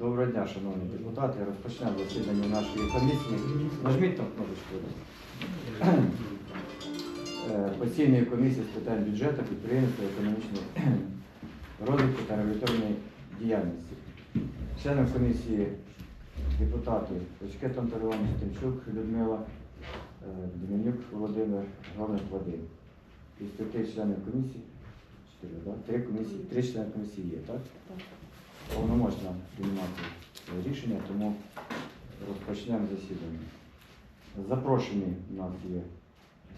Доброго дня, шановні депутати. Розпочнемо засідання нашої комісії. Нажміть там кнопочку. Е, Постійної комісії з питань бюджету, підприємства, економічної розвитку та регуляторної діяльності. Членом комісії депутати Очкет Антон Іванович, Тимчук Людмила, е, Деменюк Володимир, Головник Вадим. Із п'яти членів комісії, чотири, да? три комісії, три члени комісії є, так? Повноможна приймати е, рішення, тому розпочнемо засідання. Запрошені у нас є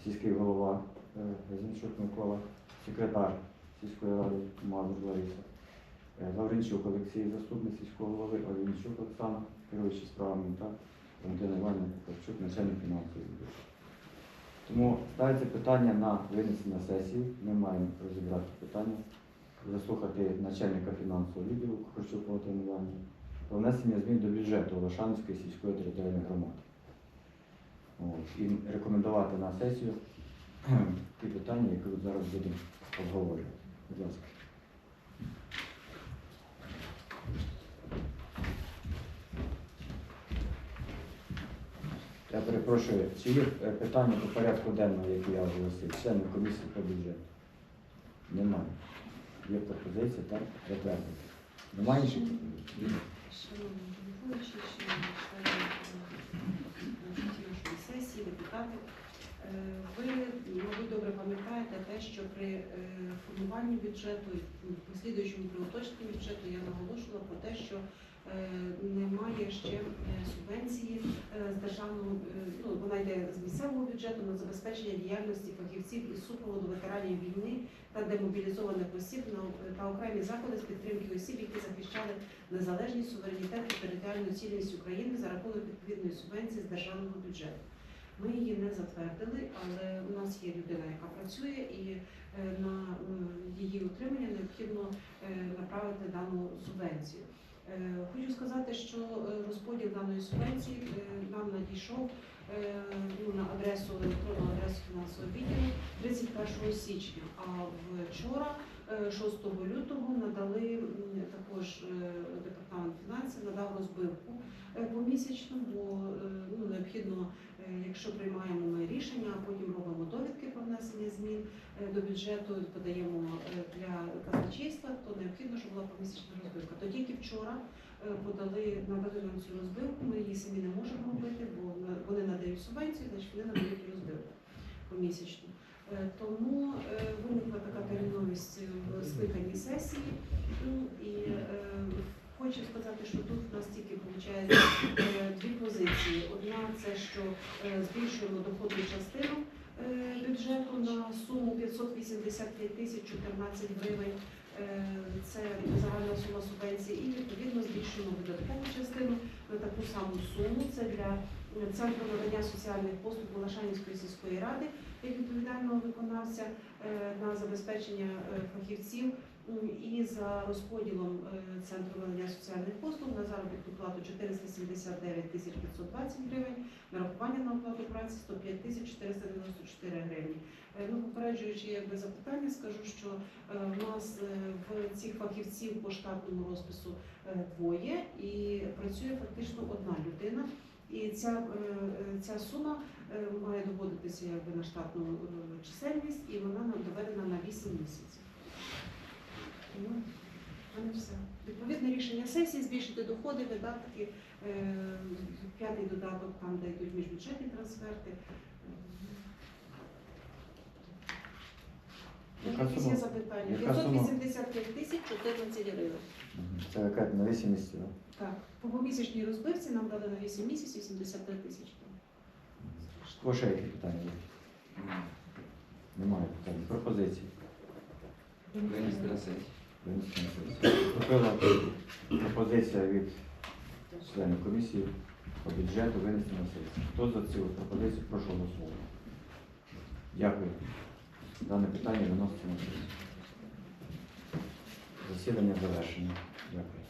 сільський голова е, Зінчук Микола, секретар сільської ради Мазур Лариса, е, Лавренчук Олексій, заступник сільського голови, Олінчук Оксана, керуючий справами та Валентина Іванівна Ковчук, начальник фінансової відділу. Тому ставиться питання на винесення сесії. Ми маємо розібрати питання заслухати начальника фінансового відділу Валентину Іванівну про внесення змін до бюджету Олешанської сільської територіальної громади. От, і рекомендувати на сесію ті питання, які зараз будемо обговорювати. Будь ласка. Я перепрошую, чи є е, питання по порядку денного, які я оголосив, члени комісії по бюджету? Немає. Є пропозиція, так? Затвердити. Немає інших пропозицій? Шановні головуючі, шановні члени е, нашої сесії, депутати, е, ви, мабуть, добре пам'ятаєте те, що при е, формуванні бюджету, і в послідуючому при бюджету я наголошувала про те, що е, немає ще е, субвенції е, з державного, е, ну, вона йде з місцевого бюджету на забезпечення діяльності фахівців із супроводу ветеранів війни та демобілізованих осіб та окремі заходи з підтримки осіб, які захищали незалежність, суверенітет та територіальну цілісність України за рахунок відповідної субвенції з державного бюджету. Ми її не затвердили, але у нас є людина, яка працює, і е, на її утримання необхідно е, направити дану субвенцію. Е, Хочу сказати, що розподіл даної субвенції нам надійшов ну, на адресу електронну адресу фінансового відділу 31 січня. А вчора, е, 6 лютого, надали також е, департамент фінансів надав розбивку е, помісячну, бо е, ну, необхідно, е, якщо приймаємо ми рішення, а потім робимо довідки про внесення змін е, до бюджету, подаємо е, для казначейства, то необхідно, щоб була помісячна розбивка. То тільки вчора е, подали надали нам цю розбивку. Ми її самі не можемо робити, бо вони надають субвенцію, значить вони надають розбивку помісячну. Е, Тому е, виникла така терміновість в скликанні сесії. Ну, І е, хочу сказати, що тут у нас тільки виходить дві позиції. Одна це що е, збільшуємо доходну частину е, бюджету на суму 583 тисяч 14 гривень. Е, Це загальна сума субвенції, і відповідно збільшуємо видаткову частину на таку саму суму. Це для е, центру надання соціальних послуг Волошанівської сільської ради як відповідального виконавця е, на забезпечення е, фахівців і за розподілом е, центру надання соціальних послуг на заробітну плату 479 тисяч 520 гривень, нарахування на оплату праці 105 тисяч 494 гривні. Ну, попереджуючи якби запитання, скажу, що в нас в цих фахівців по штатному розпису двоє і працює фактично одна людина. І ця, е, е, ця сума е, має доводитися якби на штатну чисельність, і вона нам доведена на 8 місяців. В все. Відповідне рішення сесії збільшити доходи, видатки, п'ятий додаток, там, де йдуть міжбюджетні трансферти. Яка Якісь є запитання? Яка сума? 585 тисяч 14 гривень. Це яка на 8 місяців, так? Так, по помісячній розбивці нам дали на 8 місяців 73 тисячі. Кого ще які питання є? Немає питань. Пропозиції. Винести на сесію. Винести на сесію. Поступила пропозиція від членів комісії по бюджету винести на сесію. Хто за цю пропозицію, прошу голосувати. Дякую. Дане питання виноситься на. Засідання завершено. Дякую.